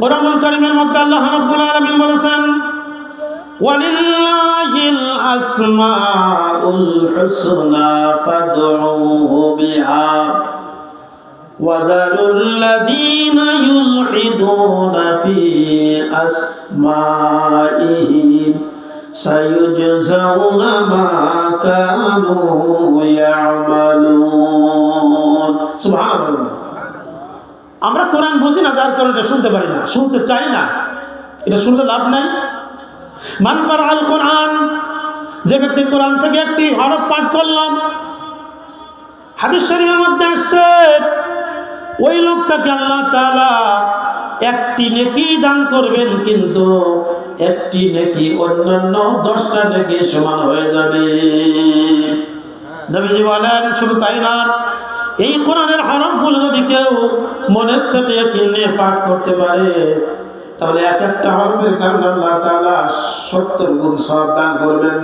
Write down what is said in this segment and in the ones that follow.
কোরআনুল কারিমের মধ্যে আল্লাহ রাব্বুল আলামিন বলেছেন ওয়ালিল্লাহিল আসমাউল হুসনা ফাদউহু বিহা وذروا الذين يلحدون في أسمائه سيجزون ما كانوا يعملون سبحان الله আমরা কোরআন বুঝি না, যার কারণে শুনতে পারি না, শুনতে চাই না। এটা শুনলে লাভ নাই। মান পার আল কোরআন, যে ব্যক্তি কোরআন থেকে একটি হরফ পাঠ করলাম, হাদিস শরীফের মধ্যে আসছে, ওই লোকটাকে আল্লাহ তালা একটি নেকি দান করবেন, কিন্তু একটি নেকি অন্যান্য দশটা নেকি সমান হয়ে যাবে। নবীজি বলেন, শুধু তাই না এই কোরআনের হরফগুলো যদি কেউ মনের থেকে কিনে পাঠ করতে পারে, তাহলে এক একটা হরফের কারণে আল্লাহ তাআলা সত্তর গুণ সব দান করবেন।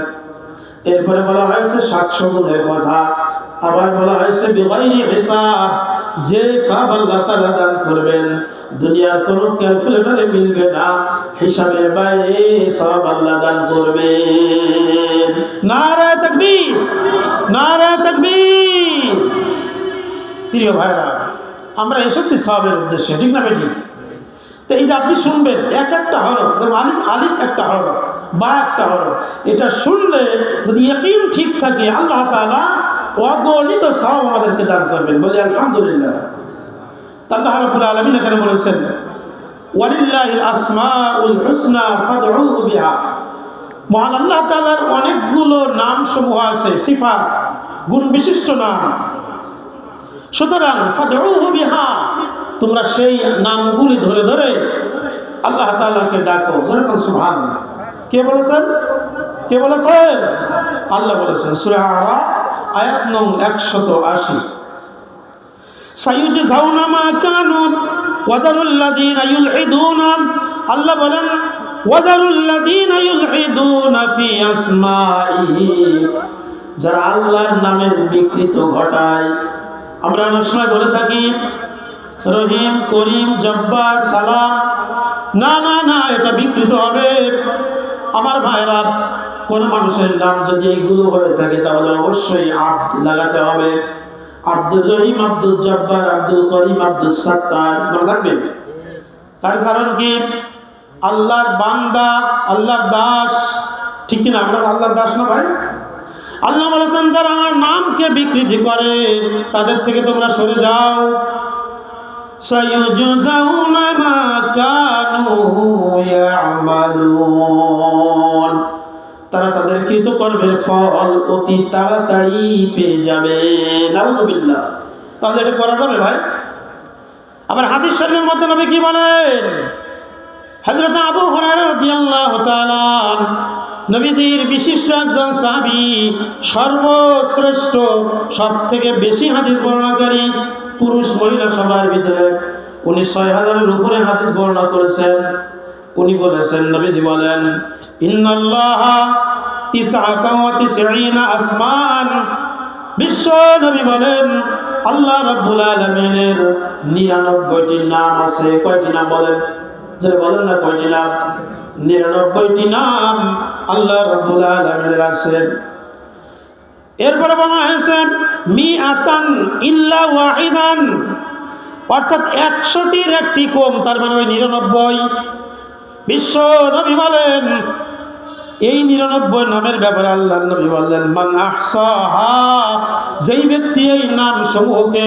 এরপরে বলা হয়েছে সাতশো গুণের কথা আবার বলা হয়েছে বিবাহিনী হিসাব, যে সব আল্লাহ তালা দান করবেন, দুনিয়ার কোনো ক্যালকুলেটরে মিলবে না। হিসাবের বাইরে সব আল্লাহ দান করবেন। নারে তাকবীর নারে তাকবীর। প্রিয় ভাইরা, আমরা এসেছি সবের উদ্দেশ্যে, ঠিক না বেটি তো এই যে আপনি শুনবেন, এক একটা হরফ, যেমন আলিফ আলিফ একটা হরফ, বা একটা হরফ, এটা শুনলে যদি একই ঠিক থাকে, আল্লাহ তালা অগণিত সব আমাদেরকে দান করবেন। বলি আলহামদুলিল্লাহ। আল্লাহ রাব্বুল আলামিন এখানে বলেছেন, ওয়ালিল্লাহিল আসমাউল হুসনা ফাদউহু বিহা। মহান আল্লাহ তাআলার অনেকগুলো নাম সমূহ আছে সিফা গুণ বিশিষ্ট নাম। সুতরাং তোমরা সেই নামগুলি ধরে ধরে আল্লাহ তাআলাকে ডাকো। যেরকম সুবহানাল্লাহ। কে বলেছেন? কে বলেছেন? আল্লাহ বলেছেন, সূরা আয়াত নং 180 সাইয়ুজজাউনা মা কানু ওয়াজারুল্লাযীনা ইউলহিদুনা, আল্লাহ যারা আল্লাহর নামের বিকৃত ঘটায় আমরা অনেক সময় বলে থাকি, রহিম, করিম, জব্বার, সালাম। না না না, এটা বিকৃত হবে। আমার ভাইরা, কোন মানুষের নাম যদি এইগুলো হয়ে থাকে, তাহলে অবশ্যই আব্দ লাগাতে হবে। আব্দুল রহিম আব্দুল জব্বার, আব্দুল করিম, আব্দুল সত্তার, মনে থাকবে? তার কারণ কি? আল্লাহর বান্দা, আল্লাহর দাস। ঠিক কিনা? আমরা আল্লাহর দাস না ভাই? আল্লাহ বলেছেন, যারা আমার নামকে বিকৃতি করে, তাদের থেকে তোমরা সরে যাও। তারা তাদের কৃতকর্মের ফল অতি তাড়াতাড়ি পেয়ে যাবে। তাহলে এটা করা যাবে ভাই? আবার হাদিস শরীফের মতো নবী কি বলেন? হজরত আবু হরার দিয়াল্লাহ নবীজির বিশিষ্ট একজন সাহাবী, সর্বশ্রেষ্ঠ সব থেকে বেশি হাদিস বর্ণনাকারী পুরুষ মহিলা সবার ভিতরে উনি ছয় হাজারের উপরে হাদিস বর্ণনা করেছেন। উনি বলেছেন, নবীজি বলেন, ইন্নাল্লাহ আসমান। বিশ্ব নবী বলেন, আল্লাহ 99টি নাম আছে। কয়টি নাম বলেন? বলেন না, কয়টি নাম? নিরানব্বইটি নাম আল্লাহ রাব্বুল আলামিনের আছে। এরপরে বলা হয়েছে মি আতান ইল্লা ওয়াহিদান। অর্থাৎ একশোটির একটি কম, তার মানে ওই নিরানব্বই। বিশ্ব নবী বলেন এই নিরানব্বই নামের ব্যাপারে আল্লাহ নবী বললেন, মান যেই ব্যক্তি এই নাম সমূহকে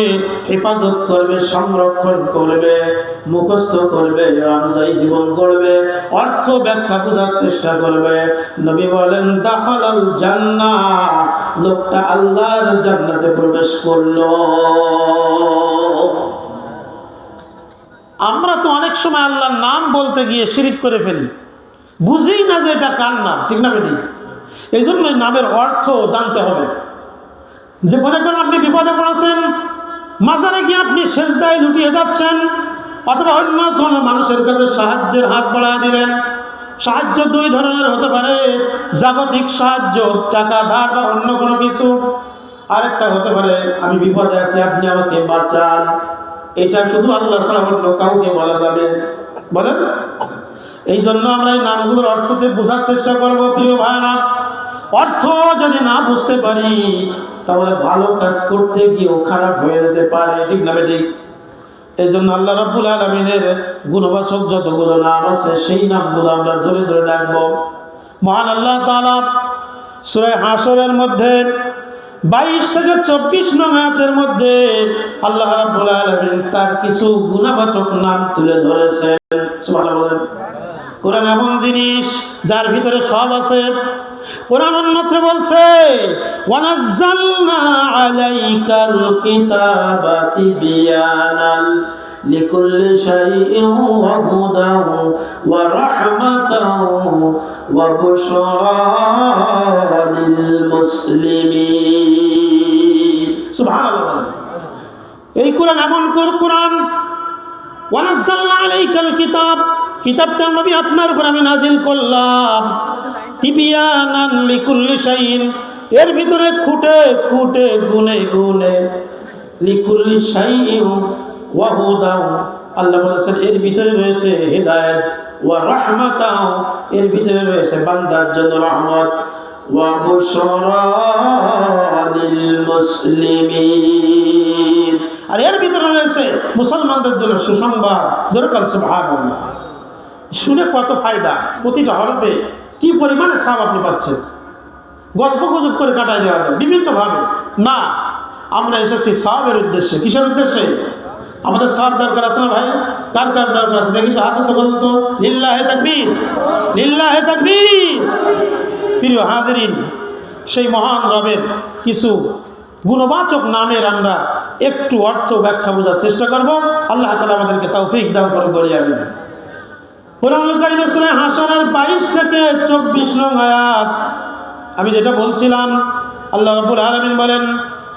হেফাজত করবে, সংরক্ষণ করবে, মুখস্থ করবে অনুযায়ী জীবন করবে অর্থ ব্যাখ্যা বোঝার চেষ্টা করবে। নবী বলেন, দাখালাল জান্না লোকটা আল্লাহর জান্নাতে প্রবেশ করল। আমরা তো অনেক সময় আল্লাহর নাম বলতে গিয়ে শিরিক করে ফেলি। বুঝেই না যে এটা কার নাম, ঠিক না বেটি? এই জন্যই নামের অর্থ জানতে হবে। যে মনে করেন আপনি বিপদে পড়েছেন মাঝারে গিয়ে আপনি শেষ দায় লুটিয়ে যাচ্ছেন, অথবা অন্য কোনো মানুষের কাছে সাহায্যের হাত বাড়ায় দিলেন। সাহায্য দুই ধরনের হতে পারে, জাগতিক সাহায্য, টাকা, ধার বা অন্য কোনো কিছু। আরেকটা হতে পারে, আমি বিপদে আছি, আপনি আমাকে বাঁচান। এটা শুধু আল্লাহ ছাড়া অন্য কাউকে বলা যাবে। বলেন। এই জন্য আমরা এই নামগুলোর অর্থ বোঝার চেষ্টা করব, প্রিয় ভাইরা অর্থ যদি না বুঝতে পারি, তাহলে ভালো কাজ করতে গিয়েও খারাপ হয়ে যেতে পারে। ঠিক না ঠিক এই জন্য আল্লাহ রাব্বুল আলমিনের গুণবাচক যতগুলো নাম আছে, সেই নামগুলো আমরা ধরে ধরে ডাকবো। মহান আল্লাহ তালা সুরে হাসরের মধ্যে বাইশ থেকে চব্বিশ নং আয়াতের মধ্যে আল্লাহ আলামিন তার কিছু গুণাবাচক নাম তুলে ধরেছেন। কোরআন এমন জিনিস যার ভিতরে সব আছে। কোরআন অন্যত্র বলছে, ওয়ানাজ্জালনা বলেন। এই কোরআন এমন কোর- কোরআন আলাইকাল কিতাব, কিতাবটা আপনার উপর আমি নাজিল লিকুল্লি শাইইন, এর ভিতরে গুনে গুনে। লিকুল্লি আল্লাহ এর ভিতরে রয়েছে হেদায়েত ওয়া রাহমাতাও, এর ভিতরে রয়েছে বান্দার জন্য রহমত। ওয়া বুশরা মুসলিমিন। আর এর ভিতরে রয়েছে মুসলমানদের জন্য সুসংবাদ যেরকম সুবহানাল্লাহ। শুনে কত ফায়দা, প্রতিটা হরফে কি পরিমাণে সাপ আপনি পাচ্ছেন? গল্প গুজব করে কাটায় দেওয়া যায়, বিভিন্নভাবে। না, আমরা এসেছি সাহাবের উদ্দেশ্যে। কিসের উদ্দেশ্যে? আমাদের সব দরকার আছে না ভাই? কার কার দরকার আছে? দেখি তো, হাতে তো বলুন তো। লিল্লাহে তাকবীর। লিল্লাহে তাকবীর। প্রিয় হাজরিন, সেই মহান রবের কিছু গুণবাচক নামের আমরা একটু অর্থ ব্যাখ্যা বোঝার চেষ্টা করব। আল্লাহ তালা আমাদেরকে তৌফিক দান করে বলিয়ে যাবেন কোরআন কারিমে শুনে হাসনের বাইশ থেকে চব্বিশ নং আয়াত। আমি যেটা বলছিলাম, আল্লাহ রাব্বুল আলামিন বলেন,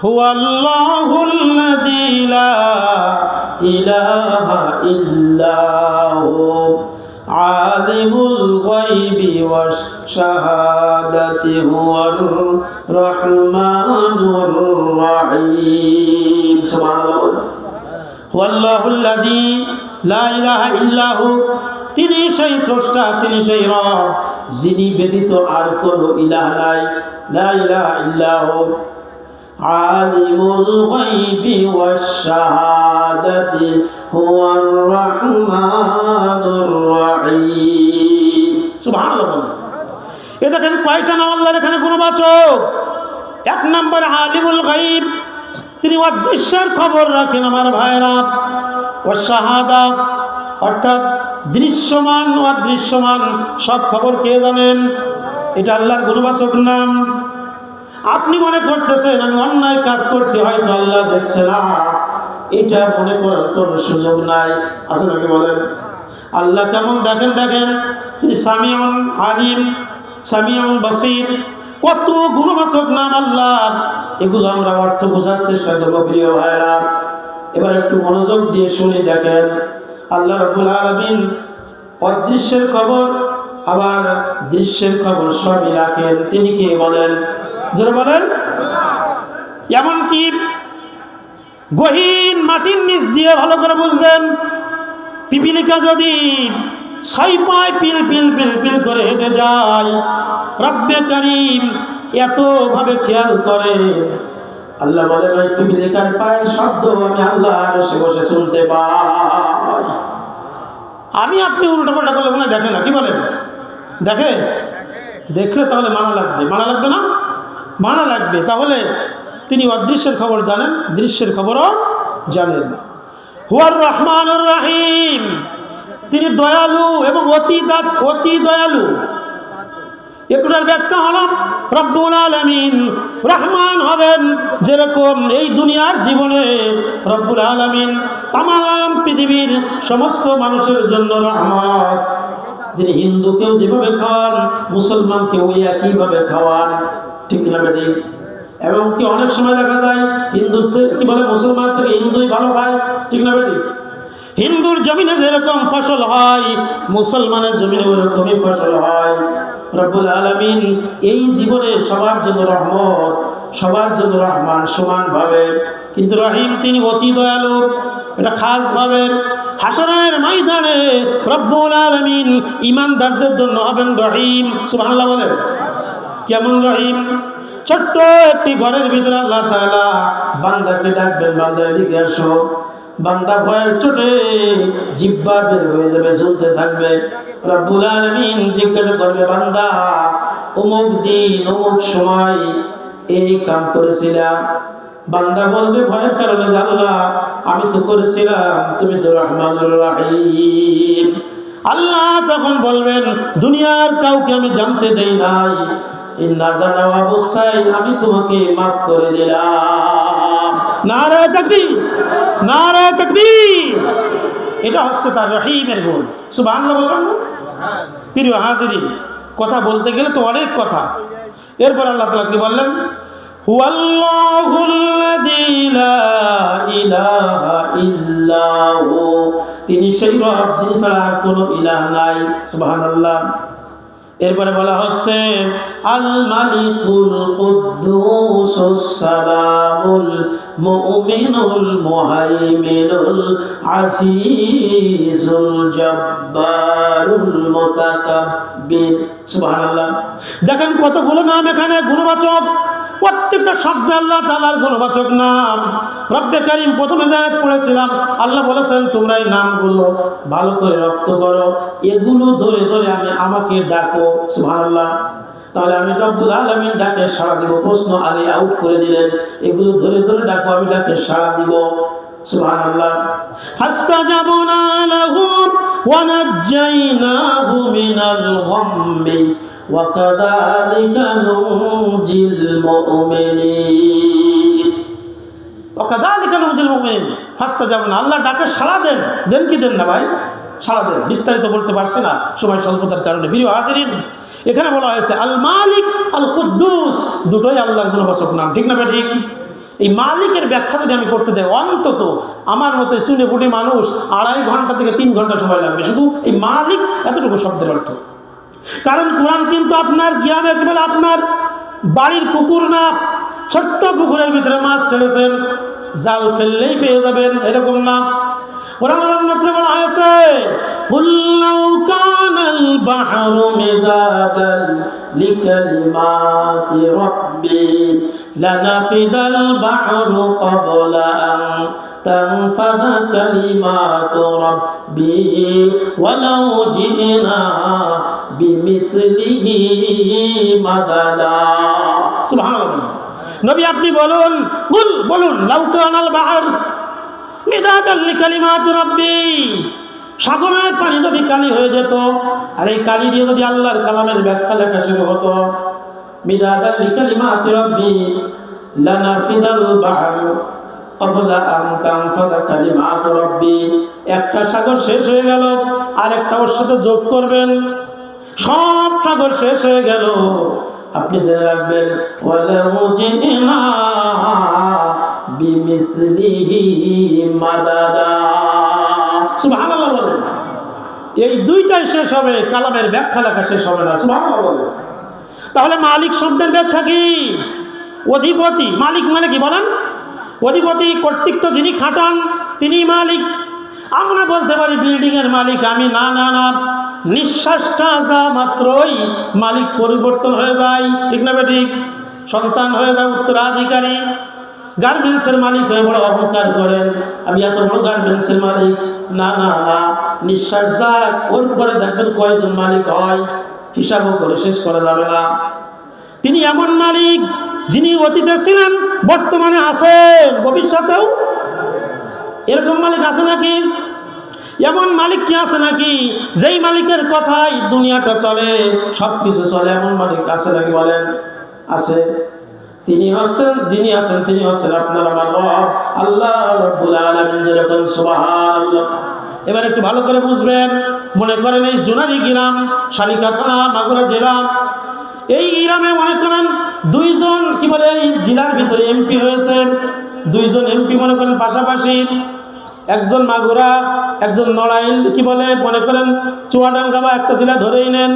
হুয়াল্লাহুল্লাযী লা ইলাহা ইল্লাহু। আলিমুল গায়বি ওয়াশ শাহাদাতি হুয়ার রহমানুর রহিম। সুবহানাল্লাহ। হুয়াল্লাহুল্লাযী লা ইলাহা ইল্লাহু। তিনি সেই স্রষ্টা, তিনি সেই রব, যিনি ব্যতীত আর কোনো ইলাহ নাই। লা ইলাহা ইল্লাহু। আলিমুল গায়বি ওয়াশ শাহাদাতি হুয়ার রহমানুর রহিম। বলেন। এ দেখেন কয়টা নাম আল্লাহর এখানে গুণবাচক? এক নম্বর আলিমুল গাইব তিনি অদৃশ্যের খবর রাখেন আমার ভাইরা ও শাহাদা। অর্থাৎ দৃশ্যমান, অদৃশ্যমান, সব খবর কে জানেন? এটা আল্লাহর গুণবাচক নাম। আপনি মনে করতেছেন, আমি অন্যায় কাজ করছি, হয়তো আল্লাহ দেখছে না। এটা মনে করার কোনো সুযোগ নাই। আসলে নাকি বলেন আল্লাহ কেমন দেখেন দেখেন? তিনি সামিউন আলিম, সামিউন বাসির। কত গুণবাচক নাম আল্লাহ। এগুলো আমরা অর্থ বোঝার চেষ্টা করব, প্রিয় ভাইরা এবার একটু মনোযোগ দিয়ে শুনে দেখেন। আল্লাহ রবুল আলমিন অদৃশ্যের খবর, আবার দৃশ্যের খবর সবই রাখেন। তিনি কে বলেন? যারা বলেন। এমনকি গহীন মাটির নিচ দিয়ে ভালো করে বুঝবেন পিপিলিকা যদি ছয় পায় পিল পিল পিল পিল করে হেঁটে যায়। রব্বে করিম এতভাবে খেয়াল করে। আল্লাহ বলেন, ওই পিপিলিকার পায়ের শব্দ আমি আল্লাহ বসে বসে শুনতে পাই। আমি আপনি উল্টো পাল্টা করলে মনে দেখে না, কি বলেন? দেখে? দেখলে তাহলে মানা লাগবে। মানা লাগবে না? মানা লাগবে। তাহলে তিনি অদৃশ্যের খবর জানেন, দৃশ্যের খবরও জানেন। হুয়ার রহমান রাহিম। তিনি দয়ালু এবং অতি অতি দয়ালু। এগুলোর ব্যাখ্যা হল, রব্বুল আলমিন রহমান হবেন যেরকম এই দুনিয়ার জীবনে রব্বুল আলমিন তাম পৃথিবীর সমস্ত মানুষের জন্য রহমত। যিনি হিন্দুকেও যেভাবে খাওয়ান, মুসলমানকেও ওই একইভাবে খাওয়ান। ঠিক না বেটি এবং কি অনেক সময় দেখা যায় হিন্দুত্ব কি বলে, মুসলমান থেকে হিন্দুই ভালো খায় ঠিক না বেটি? হিন্দুর জমিনে যেরকম ফসল হয়, মুসলমানের জমিনে ওরকমই ফসল হয়। রব্বুল আলমিন এই জীবনে সবার জন্য রহমত, সবার জন্য রহমান সমানভাবে। কিন্তু রহিম তিনি অতি দয়ালু, এটা খাসভাবে। হাসরের ময়দানে রব্বুল আলামিন ইমানদারদের জন্য হবেন রহিম। সুবহানাল্লাহ বলেন। কেমন রহিম? ছোট্ট একটি ঘরের ভিতরে আল্লাহ তাআলা বান্দাকে ডাকবেন বান্দা এদিকে আসো। বান্দা ভয়ের চোটে জিব্বা বের হয়ে যাবে চলতে থাকবে। রব্বুল আলামিন জিজ্ঞাসা করবে, বান্দা, অমুক দিন, অমুক সময় এই কাম করেছিলাম বান্দা বলবে, ভয়ের কারণে আল্লাহ, আমি তো করেছিলাম, তুমি তো রহমানুর রাহিম। আল্লাহ তখন বলবেন, দুনিয়ার কাউকে আমি জানতে দেই নাই। এই না জানা অবস্থায় আমি তোমাকে মাফ করে দিলাম। নারায় তাকবীর নারায় তাকবীর। এটা হচ্ছে তার রহিমের গুণ। সুবহানাল্লাহ বলবেন না? প্রিয় হাজিরি কথা বলতে গেলে তো অনেক কথা। এরপর আল্লাহ তালা কি বললেন? তিনি সেই রব, যিনি ছাড়া আর কোনো ইলাহ নাই। সুবহানাল্লাহ। এরপরে বলা হচ্ছে আল মালিকুল কুদ্দুসুস সালামুল মুমিনুল মুহাইমিনুল আজিজুল জব্বারুল মুতাকাব্বির। সুবহানাল্লাহ। দেখেন কতগুলো নাম এখানে গুণবাচক। প্রত্যেকটা শব্দে আল্লাহ তালার গুণবাচক নাম। রব্বে কারিম প্রথমে জায়গায় পড়েছিলাম, আল্লাহ বলেছেন, তোমরা এই নামগুলো ভালো করে রপ্ত করো। এগুলো ধরে ধরে আমি আমাকে ডাকো। সুবহানাল্লাহ। তাহলে আমি রব্বুল আলমীর ডাকে সাড়া দিব। প্রশ্ন আলী আউট করে দিলেন। এগুলো ধরে ধরে ডাকো, আমি ডাকে সাড়া দিব। সুবহানাল্লাহ। ফাস্তাজাবনা লাহু ওয়া নাজ্জাইনাহু মিনাল গাম্মি। কাযালিকা নুনজিল মুমিনিন। ওকাদালিকা নুনজিল মুমিনিন। ফাস্তাজাবনা, আল্লাহ ডাকে সাড়া দেন। দেন কি দেন না ভাই? সাড়া দেন। বিস্তারিত বলতে পারছে না, সময় স্বল্পতার কারণে। প্রিয় হাজিরিন। এখানে বলা হয়েছে, আল মালিক আল কুদ্দুস। দুটোই আল্লাহর গুণবাচক নাম। ঠিক না ভাই ঠিক? এই মালিকের ব্যাখ্যা যদি আমি করতে যাই, অন্তত আমার মতো চুনে ফুটে মানুষ আড়াই ঘণ্টা থেকে তিন ঘণ্টা সময় লাগবে। শুধু এই মালিক এতটুকু শব্দের অর্থ। কারণ কোরআন কিন্তু আপনার গ্রামে কেবল আপনার বাড়ির পুকুর না, ছোট্ট পুকুরের ভিতরে মাছ ছেড়েছেন। জাল ফেললেই পেয়ে যাবেন, এরকম না। কোরআন অন্যত্র বলা হয়েছে জিনা বিমিথলিহি মাদাদা সুবহানাল্লাহ নবী আপনি বলুন, কুল বলুন, লাউ কানাল বাহর মিদাদাল্লি কালিমাত রব্বি। সাগরের পানি যদি কালি হয়ে যেত, আর এই কালি দিয়ে যদি আল্লাহর কালামের ব্যাখ্যা লেখা শুরু হতো মিদাদাল্লি কালিমাত রব্বি, লানাফিদাল বাহরু একটা সাগর শেষ হয়ে গেল আর একটা ওর সাথে যোগ করবেন। সব সাগর শেষ হয়ে গেল। আপনি জেনে রাখবেন এই দুইটাই শেষ হবে, কালামের ব্যাখ্যা লেখা শেষ হবে না। তাহলে মালিক শব্দের ব্যাখ্যা কি? অধিপতি, মালিক মানে কি বলেন? অধিপতি কর্তৃত্ব যিনি খাটান, তিনি মালিক। আমরা বলতে পারি বিল্ডিংয়ের মালিক, আমি না না না। নিঃশ্বাসটা যা মাত্রই মালিক পরিবর্তন হয়ে যায়। ঠিক না ঠিক সন্তান হয়ে যায় উত্তরাধিকারী। গার্মেন্টসের মালিক হয়ে বড় অহংকার করেন। আমি এত বড় গার্মেন্টসের মালিক। না না না, নিঃশ্বাস যাক ওর পরে দেখবেন কয়জন মালিক হয়, হিসাবও করে শেষ করা যাবে না। তিনি এমন মালিক যিনি অতীতে ছিলেন, বর্তমানে আছেন, ভবিষ্যতেও এরকম মালিক আছে নাকি? এমন মালিক কি আছে নাকি? যেই মালিকের কথাই দুনিয়াটা চলে সব কিছু চলে, এমন মালিক আছে নাকি বলেন? আছে। তিনি হচ্ছেন, যিনি আছেন, তিনি হচ্ছেন আপনার আমার রব আল্লাহ রব্বুল আলামিন যেরকম, সুবহানাল্লাহ। এবার একটু ভালো করে বুঝবেন। মনে করেন এই জোনারি গ্রাম, শালিকা থানা, মাগুরা জেলা। এই গ্রামে মনে করেন দুইজন, কি বলে, এই জেলার ভিতরে এমপি হয়েছে। দুইজন এমপি মনে করেন, পাশাপাশি একজন মাগুরা, একজন নড়াইল, কি বলে, মনে করেন চুয়াডাঙ্গা বা একটা জেলা ধরেই নেন।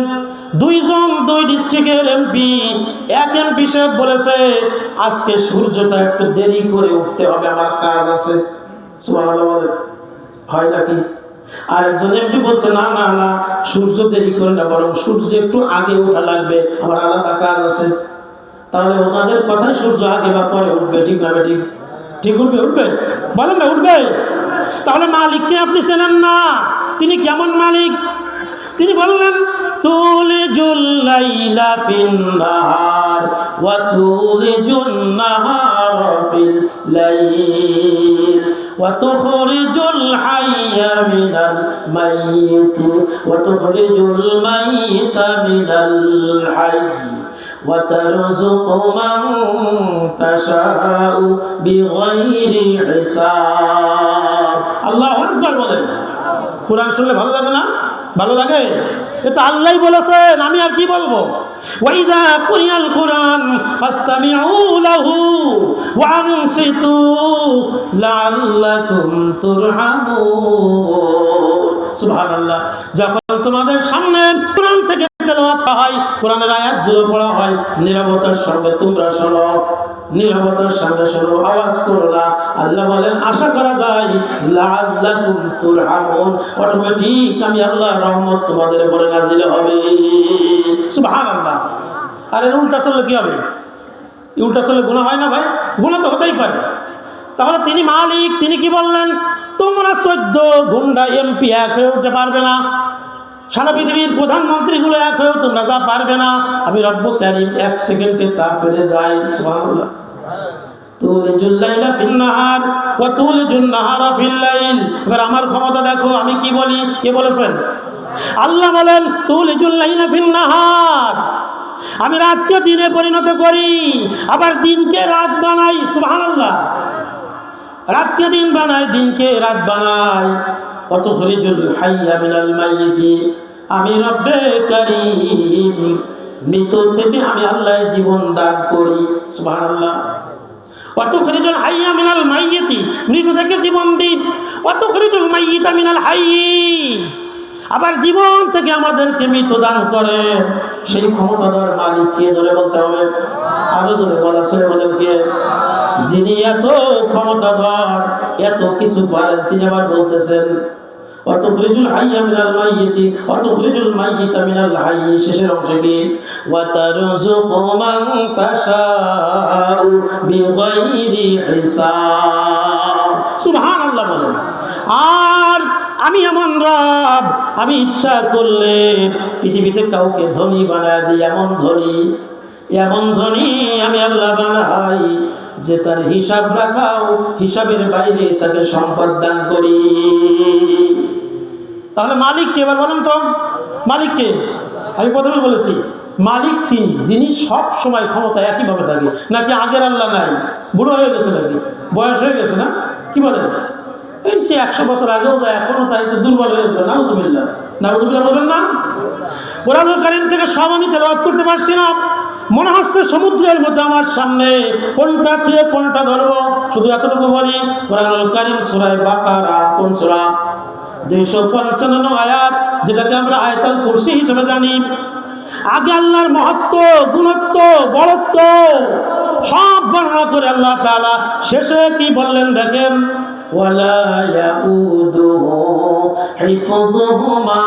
দুইজন দুই ডিস্ট্রিক্টের এমপি এক এমপি সাহেব বলেছে, আজকে সূর্যটা একটু দেরি করে উঠতে হবে, আমার কাজ আছে। হয় নাকি? আর একজন এমপি বলছে, না না না, সূর্য দেরি করে না বরং সূর্য একটু আগে ওঠা লাগবে, আমার আলাদা কাজ আছে। তাহলে ওনাদের কথায় সূর্য আগে বা পরে উঠবে, ঠিক না ঠিক? ঠিক উঠবে উঠবে? বলেন না, উঠবে? তাহলে মালিককে আপনি চেনেন না। তিনি কেমন মালিক? তিনি বললেন নাহার ওয়া তুলিজুন নাহার ফিল লাইল ওয়া তুখরিজুল হাইয়া মিনাল মাইয়িত ওয়া তুখরিজুল মাইয়িতা মিনাল হাইয়্য وترزق من تشاء بغير حساب আল্লাহ আকবার বলেন কোরআন শুনলে ভালো লাগে না ভালো লাগে এটা আল্লাহ বলেছেন আমি আর কি বলবো ওয়াইদা কুরিয়াল কোরআন ফাস্তামিউ লাহু ওয়ানসিতু লাআল্লাকুম তুরহামুন সুবহানাল্লাহ যখন তোমাদের সামনে কোরআন থেকে তোমরা আওয়াজ আল্লাহ বলেন, আশা করা যায় অটোমেটিক আমি রহমত আর, এর উল্টা কি উল্টা হয় না ভাই? তো হতেই পারে। তাহলে তিনি মালিক, তিনি কি বললেন? তোমরা চোদ্দ গুন্ডা এমপি এক হয়ে উঠতে পারবে না। সারা পৃথিবীর প্রধানমন্ত্রীগুলো এক হয়েও তোমরা যা পারবে না, আমি রব্ব ক্যারিম এক সেকেন্ডে তা পেরে যাই, সুবহানাল্লাহ। এবার আমার ক্ষমতা দেখো, আমি কি বলি? কে বলেছেন? আল্লাহ বলেন তুলিজুল লাইলা ফিন নাহার আমি রাতকে দিনে পরিণত করি, আবার দিনকে রাত বানাই, সুবহানাল্লাহ। রাতকে দিন বানাই, দিনকে রাত বানাই। কত হরিজুল হাইয়া মিনাল মাইয়িতি আমি রব্বে কারীম, মৃত থেকে আমি আল্লাহ জীবন দান করি। সুবহানাল্লাহ। অত খরিজুল হাইয়া মিনাল মাইয়িতি মৃত থেকে জীবন দিন। অত খরিজুল মাইয়িতা মিনাল হাইয়ি। আবার জীবন থেকে আমাদেরকে মৃত দান করে। সেই ক্ষমতাধর মালিককে ধরে বলতে হবে? আরও ধরে বলা ছেলে বলেন কে যিনি এত ক্ষমতাধর, এত কিছু পারেন, তিনি আবার বলতেছেন কি? আর আমি এমন রব, আমি ইচ্ছা করলে পৃথিবীতে কাউকে ধনী বানায় দিই, এমন ধনী এমন ধনী আমি আল্লাহ বানাই যে তার হিসাব রাখাও, হিসাবের বাইরে তাকে সম্পদ দান করি। তাহলে মালিক কে এবার বলেন তো? মালিককে আমি প্রথমে বলেছি, মালিক তিনি, যিনি সব সময় ক্ষমতা একইভাবে থাকে। নাকি আগের আল্লাহ নাই? বুড়ো হয়ে গেছে নাকি? বয়স হয়ে গেছে না? কি বলেন? এই সে একশো বছর আগেও যায় এখনও তাই তো দুর্বল হয়ে যাবে নাউজুবিল্লাহ। নাউজুবিল্লাহ বলবেন না? কোরআনুল কারিম থেকে সব আমি তেলাওয়াত করতে পারছি না। মনে হচ্ছে সমুদ্রের মধ্যে আমার সামনে কোনটা থেকে কোনটা ধরবো শুধু এতটুকু বলি, কোরআনুল কারিম সুরায় বাকারা, কোন সুরা? দুইশো পঞ্চান্ন আয়াত, যেটাকে আমরা আয়তাল কুরসি হিসেবে জানি। আগে আল্লাহর মহত্ব, গুণত্ব বড়ত্ব সব বর্ণনা করে আল্লাহ তাআলা শেষে কি বললেন দেখেন? ولا يؤوده حفظهما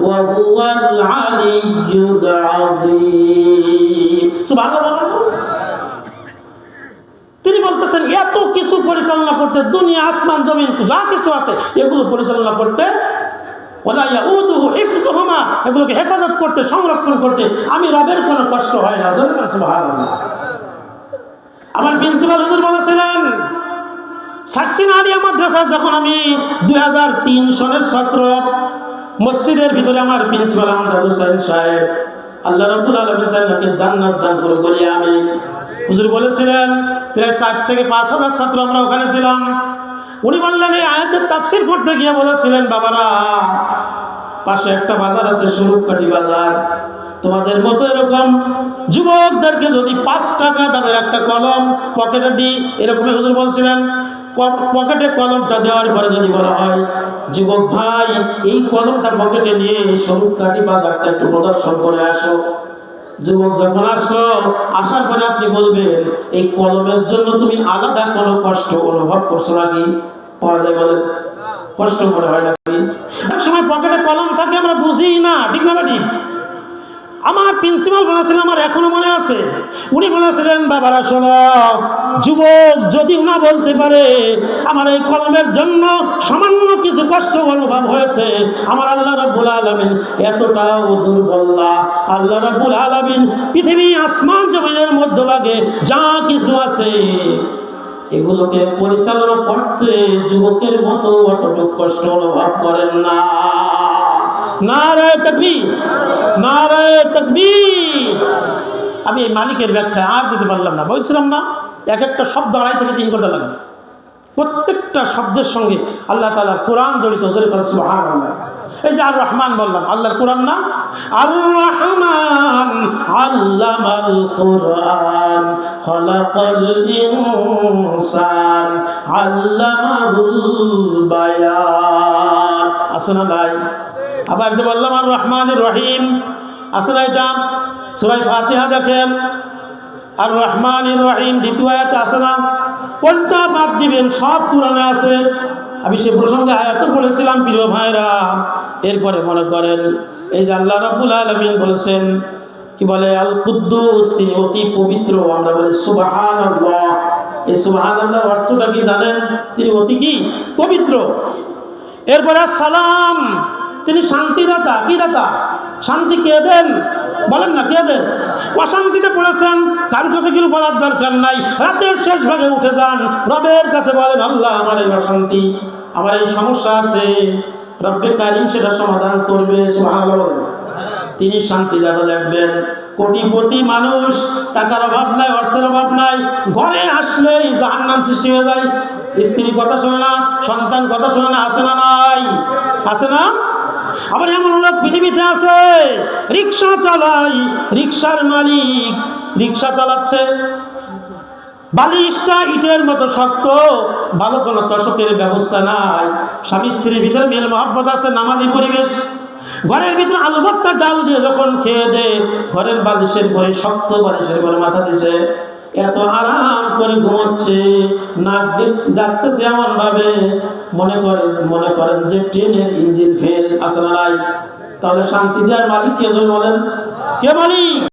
وهو العلي العظيم سبحان الله তিনি বলতেছেন এত কিছু পরিচালনা করতে দুনিয়া আসমান জমিন যা কিছু আছে এগুলো পরিচালনা করতে ওলা ইয়াউদুহু হিফযুহুমা এগুলোকে হেফাজত করতে সংরক্ষণ করতে আমি রবের কোনো কষ্ট হয় না জোরে করে সুবহানাল্লাহ আমার প্রিন্সিপাল হুজুর বলেছিলেন সাকসিন আলিয়া মাদ্রাসা যখন আমি দুই হাজার তিন সনের ছাত্র মসজিদের ভিতরে আমার প্রিন্সিপাল আমজাদ হোসেন সাহেব, আল্লাহ রবুল আলমিন তাকে জান্নাত দান করে বলি আমি হুজুর বলেছিলেন, প্রায় চার থেকে পাঁচ হাজার ছাত্র আমরা ওখানে ছিলাম। উনি বললেন, এই আয়াতের তাফসির করতে গিয়ে বলেছিলেন, বাবারা, পাশে একটা বাজার আছে স্বরূপকাঠি বাজার। তোমাদের মতো এরকম যুবকদেরকে যদি পাঁচ টাকা দামের একটা কলম পকেটে দিই, এরকমই হুজুর বলছিলেন। পকেটে কলমটা দেওয়ার পরে যদি বলা হয়, যুবক ভাই, এই কলমটা পকেটে নিয়ে স্বরূপকাঠি বাজারটা একটু প্রদর্শন করে আসো। যুবক যখন আসলো, আসার পরে আপনি বলবেন, এই কলমের জন্য তুমি আলাদা কোনো কষ্ট অনুভব করছ নাকি? পাওয়া যায় বলেন, কষ্ট মনে হয় নাকি? এক সময় পকেটে কলম থাকে, আমরা বুঝি না, ঠিক না ঠিক আমার প্রিন্সিপাল বলেছিলেন, আমার এখনও মনে আছে। উনি বলেছিলেন, বাবারা শোনো, যুবক যদি উনা বলতে পারে, আমার এই কলমের জন্য সামান্য কিছু কষ্ট অনুভব হয়েছে। আমার আল্লাহ রাব্বুল আলামিন এতটাও দুর্বল আল্লাহ রাব্বুল আলামিন পৃথিবী, আসমান জমিনের মধ্যভাগে যা কিছু আছে, এগুলোকে পরিচালনা করতে যুবকের মতো অতটুক কষ্ট অনুভব করেন না। নারায় তকবীর নারায় তকবীর। আমি এই মালিকের ব্যাখ্যা আর যেতে পারলাম না, বলছিলাম না এক একটা শব্দ আড়াই থেকে তিন ঘণ্টা লাগবে। প্রত্যেকটা শব্দের সঙ্গে আল্লাহ তালার কোরআন জড়িত, জোরে করে সুবহান আল্লাহ এই যে আর রহমান বললাম, আল্লাহর কোরআন না? আর রহমান আল্লামাল কোরআন, খলাকাল ইনসান, আল্লামাহুল বায়ান। আছে না আবার যে বললাম আর রহমান রহিম। আছে না এটা? সুরাই ফাতিহা দেখেন আর রহমান রহিম। দ্বিতীয় আয়াতে আছে না? কোনটা বাদ দিবেন? সব কোরআনে আছে। আমি সে প্রসঙ্গে আয়াত বলেছিলাম, প্রিয় ভাইরা। এরপরে মনে করেন, এই যে আল্লাহ রাব্বুল আলামিন বলেছেন, কি বলে আল কুদ্দুস তিনি অতি পবিত্র। আমরা বলি সুবাহান এই সুবাহান আল্লাহর অর্থটা কি জানেন? তিনি অতি কি? পবিত্র। এরপরে, সালাম। তিনি শান্তিদাতা, কি দাতা? শান্তি কে দেন? বলেন না, কে দেন? অশান্তিতে পড়েছেন, কার কাছে কিছু বলার দরকার নাই? রাতের শেষ ভাগে উঠে যান, রবের কাছে বলেন, আল্লাহ, আমার এই অশান্তি, আমার এই সমস্যা আছে। রব্বে কারিম সেটা সমাধান করবে। তিনি শান্তিদাতা দেখবেন। কোটিপতি মানুষ, টাকার অভাব নাই, অর্থের অভাব নাই, ঘরে আসলেই জাহান নাম সৃষ্টি হয়ে যায়। স্ত্রী কথা শোনে না, সন্তান কথা শোনে না আসে না নাই? আসে না? আবার এমন লোক পৃথিবীতে আছে, রিক্সা চালাই, রিক্সার মালিক। রিক্সা চালাচ্ছে। বালিশটা ইটের মতো শক্ত, ভালো কোনো তশকের ব্যবস্থা নাই। স্বামী স্ত্রীর ভিতরে মেল মহব্বত আছে, নামাজি পরিবেশ। ঘরের ভিতরে আলু ভর্তা ডাল দিয়ে যখন খেয়ে দে ঘরের বালিশের পরে শক্ত বালিশের পরে মাথা দিছে। এত আরাম করে ঘুমাচ্ছে। নাক ডাকতেছে এমন ভাবে মনে করেন মনে করেন যে ট্রেনের ইঞ্জিন ফেল আছে তাহলে শান্তি দেওয়ার মালিক কে বলেন? কে মালিক?